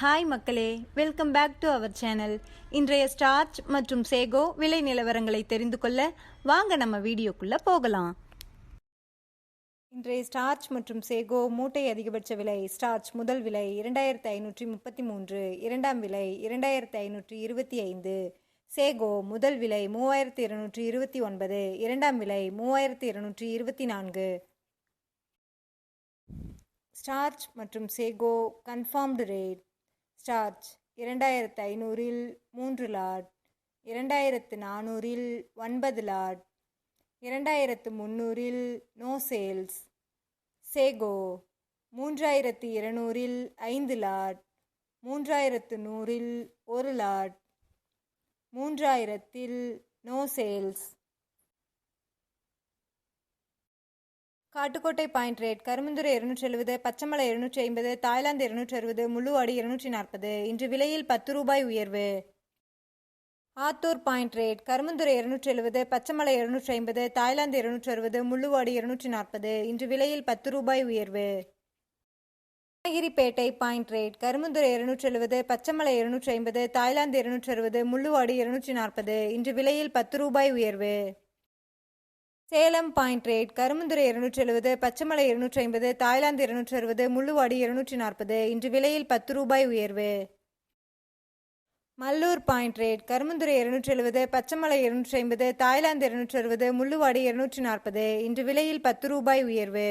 Hi மக்களே. Welcome back to our channel இன்றைய starch மற்றும் சேகோ விலை நிலவரங்களை தெரிந்து கொள்ள வாங்க நம்ம வீடியோக்குள்ள போகலாம். இன்றைய ஸ்டார்ச் மற்றும் சேகோ மூட்டை அதிகபட்ச விலை ஸ்டார்ச் முதல் விலை இரண்டாயிரத்தி ஐநூற்றி முப்பத்தி மூன்று இரண்டாம் விலை இரண்டாயிரத்தி ஐநூற்றி இருபத்தி ஐந்து சேகோ முதல் விலை மூவாயிரத்தி இருநூற்றி இருபத்தி ஒன்பது இரண்டாம் விலை மூவாயிரத்தி இருநூற்றி இருபத்தி நான்கு. ஸ்டார்ச் மற்றும் சேகோ கன்ஃபார்ம்டு ரேட் ஸ்டார்ச் இரண்டாயிரத்து ஐநூறில் மூன்று லாட் இரண்டாயிரத்து நானூறில் ஒன்பது லாட் இரண்டாயிரத்து முந்நூறில் நோ சேல்ஸ் சேகோ மூன்றாயிரத்து இருநூறில் ஐந்து லாட் மூன்றாயிரத்து நூறில் ஒரு lot மூன்றாயிரத்தில் no sales Kattukottai point rate Karumbunthurai இருநூற்றி எழுபது பச்சைமலை இருநூற்றி ஐம்பது தாய்லாந்து இருநூற்றி அறுபது முள்ளுவாடி இருநூற்றி நாற்பது இன்று விலையில் பத்து ரூபாய் உயர்வு. ஆத்தூர் பாயிண்ட் ரேட் கருமந்துரை இருநூற்றி எழுபது பச்சைமலை இருநூற்றி ஐம்பது தாய்லாந்து இருநூற்றி அறுபது முள்ளுவாடி இருநூற்றி நாற்பது இன்று விலையில் பத்து ரூபாய் உயர்வு. கிருஷ்ணகிரிப்பேட்டை பாயிண்ட் ரேட் கரும்புந்துறை இருநூற்றி எழுபது பச்சைமலை இருநூற்றி ஐம்பது தாய்லாந்து இருநூற்றி அறுபது முள்ளுவாடி இருநூற்றி நாற்பது இன்று விலையில் பத்து ரூபாய் உயர்வு. சேலம் பாயிண்ட் ரேட் கருமுந்துறை இருநூற்றி எழுபது பச்சைமலை இருநூற்றி ஐம்பது தாய்லாந்து இருநூற்றி அறுபது முள்ளுவாடி இருநூற்றி நாற்பது இன்று விலையில் பத்து ரூபாய் உயர்வு. மல்லூர் பாயிண்ட் ரேட் கரும்புந்துறை இருநூற்றி எழுபது பச்சைமலை இருநூற்றி ஐம்பது தாய்லாந்து இருநூற்றி அறுபது முள்ளுவாடி இருநூற்றி நாற்பது இன்று விலையில் பத்து ரூபாய் உயர்வு.